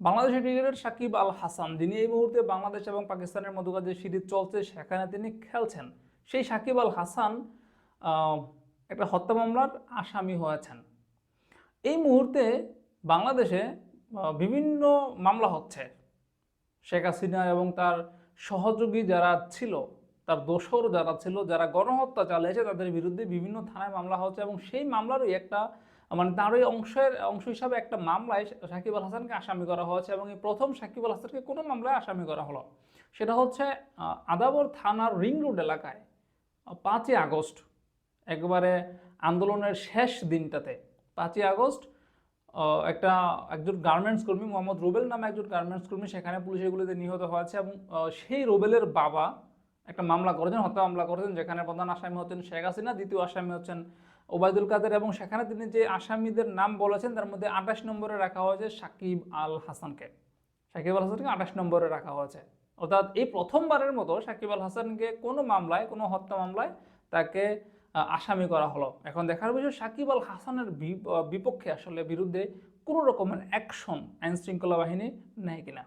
বাংলাদেশের ক্রিকেটার সাকিব আল হাসান, যিনি এই মুহূর্তে বাংলাদেশ এবং পাকিস্তানের মধ্যকার যে সিরিজ চলছে, সেখানে তিনি খেলছেন। সেই সাকিব আল হাসান একটা হত্যা মামলার আসামি হয়েছেন। এই মুহূর্তে বাংলাদেশে বিভিন্ন মামলা হচ্ছে। শেখ হাসিনা এবং তার সহযোগী যারা ছিল, তার দোসর যারা ছিল, যারা গণহত্যা চালিয়েছে, তাদের বিরুদ্ধে বিভিন্ন থানায় মামলা হচ্ছে এবং সেই মামলারই একটা মানে তারই অংশের, অংশ হিসাবে একটা মামলায় সাকিব আল হাসানকে আসামি করা হয়েছে এবং এই প্রথম সাকিব আল হাসানকে কোনো মামলায় আসামি করা হলো। সেটা হচ্ছে আদাবর থানার রিং রোড এলাকায় পাঁচই আগস্ট, একবারে আন্দোলনের শেষ দিনটাতে, পাঁচই আগস্ট একটা একজন গার্মেন্টস কর্মী, মোহাম্মদ রুবেল নামে একজন গার্মেন্টস কর্মী, সেখানে পুলিশ এগুলিতে নিহত হয়েছে এবং সেই রুবেলের বাবা একটা মামলা করেছেন, হত্যা মামলা করেছেন, যেখানে প্রধান আসামি হচ্ছেন শেখ হাসিনা, দ্বিতীয় আসামি হচ্ছেন ওবায়দুল কাদের এবং সেখানে তিনি যে আসামিদের নাম বলেছেন, তার মধ্যে আঠাশ নম্বরে রাখা হয়েছে সাকিব আল হাসানকে। সাকিব আল হাসানকে আঠাশ নম্বরে রাখা হয়েছে। অর্থাৎ এই প্রথমবারের মতো সাকিব আল হাসানকে কোনো মামলায়, কোনো হত্যা মামলায় তাকে আসামি করা হলো। এখন দেখার বিষয়, সাকিব আল হাসানের বিপক্ষে আসলে বিরুদ্ধে কোনো রকমের অ্যাকশন আইনশৃঙ্খলা বাহিনী নেয় কিনা?